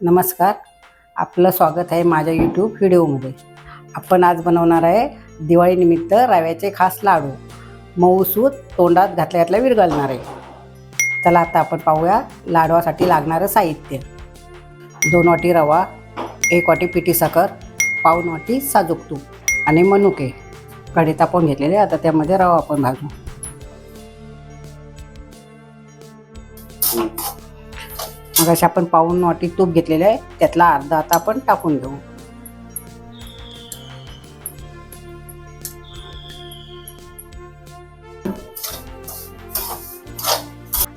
नमस्कार. आपलं स्वागत आहे माझ्या यूट्यूब व्हिडिओमध्ये. आपण आज बनवणार आहे दिवाळीनिमित्त रव्याचे खास लाडू. मऊसूत तोंडात घातल्या घातल्या विरघळणार आहे. चला आता आपण पाहूया लाडवासाठी लागणारं साहित्य. दोन वाटी रवा एक वाटी पिठी साखर पाऊन वाटी साजूक तूप आणि मनुके. कढी तापवून घेतलेले आता त्यामध्ये रवा आपण भाजू मग अशा आपण पाऊन वाटी तूप घेतलेलं आहे. त्यातला अर्धा आता आपण टाकून घेऊ.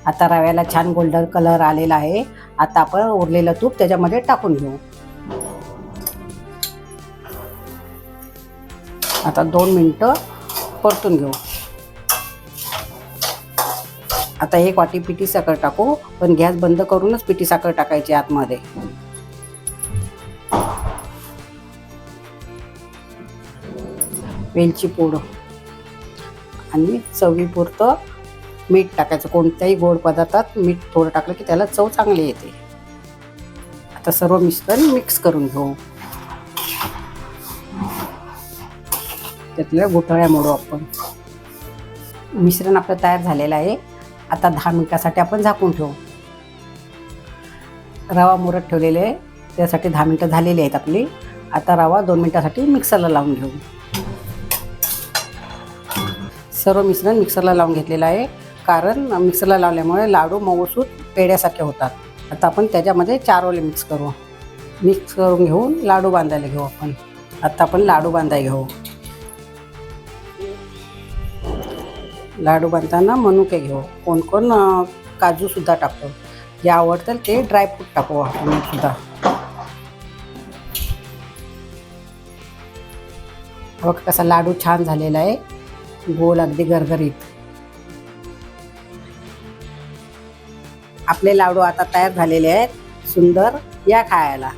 आता रव्याला छान गोल्डन कलर आलेला आहे. आता आपण उरलेलं तूप त्याच्यामध्ये टाकून घेऊ. आता दोन मिनटं परतून घेऊ. आता एक वाटी पिठी साखर टाकू पण गॅस बंद करूनच पिठी साखर टाकायची आतमध्ये. वेलची पूड. आणि चवीपुरतं मीठ टाकायचं. कोणत्याही गोड पदार्थात मीठ थोडं टाकलं की त्याला चव चांगली येते. आता सर्व मिश्रण मिक्स करून घेऊ. त्यातल्या गुठळ्या मोडू आपण. मिश्रण आपलं तयार झालेलं आहे. आता दहा मिनटासाठी आपण झाकून ठेवू. रवा मुरत ठेवलेले आहे. त्यासाठी दहा मिनटं झालेली आहेत आपली. आता रवा दोन मिनटासाठी मिक्सरला लावून घेऊ. सर्व मिश्रण मिक्सरला लावून घेतलेलं आहे. कारण मिक्सरला लावल्यामुळे लाडू मऊसूत पेड्यासारखे होतात. आता आपण त्याच्यामध्ये चार ओले मिक्स करू. मिक्स करून घेऊन लाडू बांधायला घेऊ आपण. आता आपण लाडू बांधायला घेऊ. लाडू बांधताना मनुके घेऊ. कोण कोण काजूसुद्धा टाकतो. जे आवडतं ते ड्रायफ्रूट टाकू आपण सुद्धा. बघ कसा लाडू छान झालेला आहे. गोल अगदी गरगरीत आपले लाडू आता तयार झालेले आहेत. सुंदर या खायला.